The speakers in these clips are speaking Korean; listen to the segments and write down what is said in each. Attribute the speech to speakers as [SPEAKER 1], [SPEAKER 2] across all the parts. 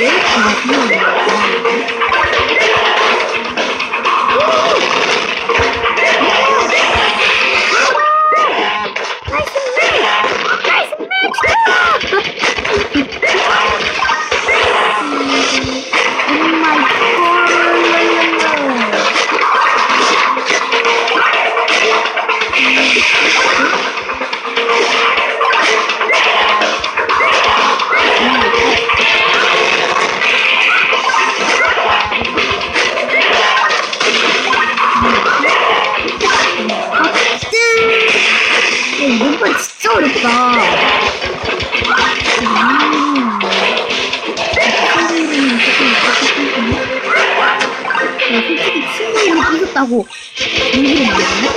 [SPEAKER 1] Ve kılıcını alıyor. 부셨다고 얘기를 나왔네?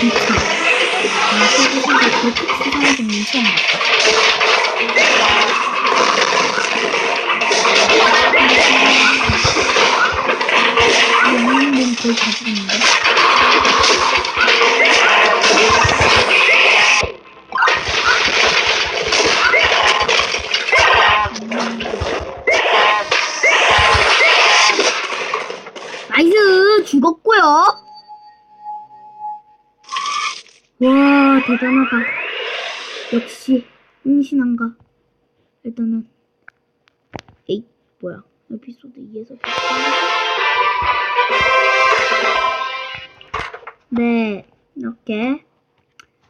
[SPEAKER 1] 진짜. 아, 세계사가 그렇게 수상한 적은 처음 봤다. 와, 대단하다. 역시, 흥신한가. 일단은, 에이, 뭐야. 에피소드 2에서 네, 이렇게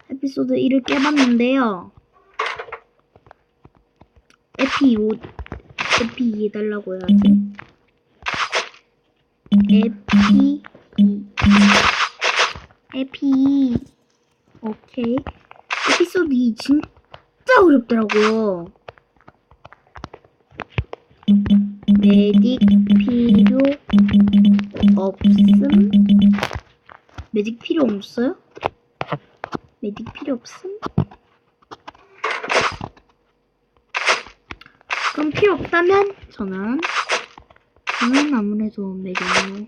[SPEAKER 1] 에피소드 1을 깨봤는데요. 에피 5, 에피 2 해달라고 해야지. 에피 2. 에피 2. 오케이. 에피소드 2 진짜 어렵더라고요. 메딕 필요 없음? 매직 필요 없어요? 매직 필요 없음? 그럼 필요 없다면 저는 저는 아무래도 매직으로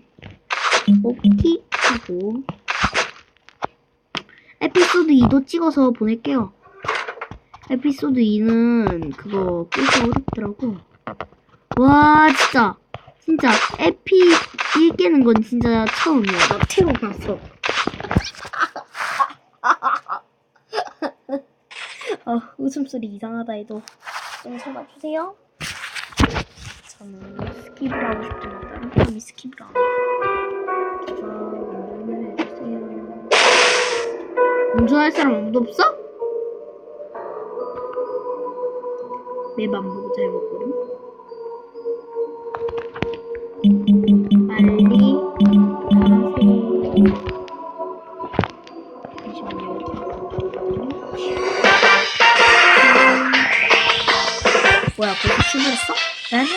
[SPEAKER 1] 오티 하고 에피소드 2도 찍어서 보낼게요. 에피소드 2는 그거 꽤시 어렵더라고. 와 진짜 진짜 에피 1 깨는 건 진짜 처음이야. 나 태어났어. 어, 웃음소리 이상하다 해도 좀 참아주세요. 저는 스킵을 하고 다른 사람이 스킵을 안 해. 운전할 사람 아무도 없어? 맵안 보고 잘못 보름. 빨리. 뭐야, 벌써 출발했어? 나는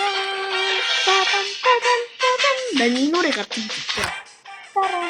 [SPEAKER 1] 따단 따단 따단 난이 노래 같은 진짜. 따라라란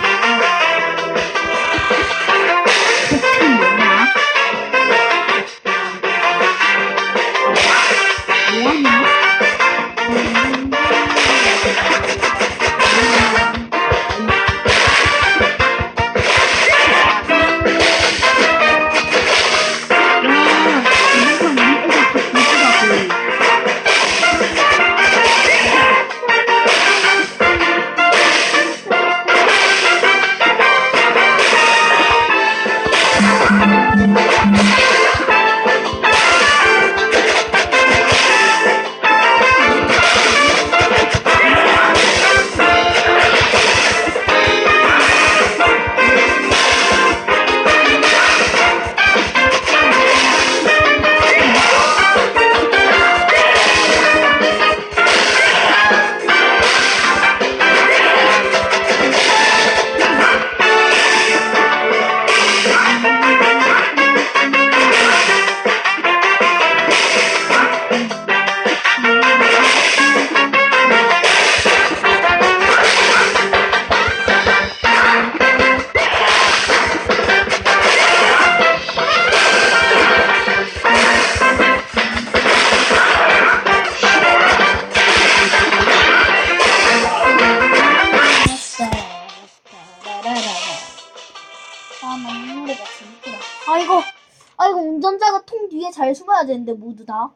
[SPEAKER 1] 혼자가 통 뒤에 잘 숨어야 되는데 모두 다.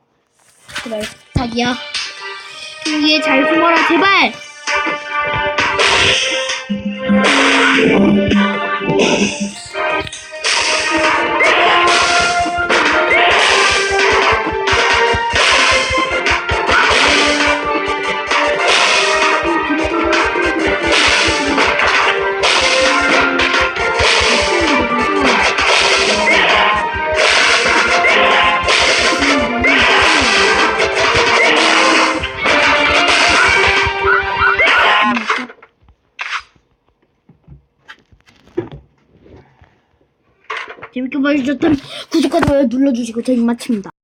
[SPEAKER 1] 그래 자기야. 통 뒤에 잘 숨어라 제발. 재밌게 봐주셨다면 구독과 좋아요 눌러주시고 저희 마칩니다.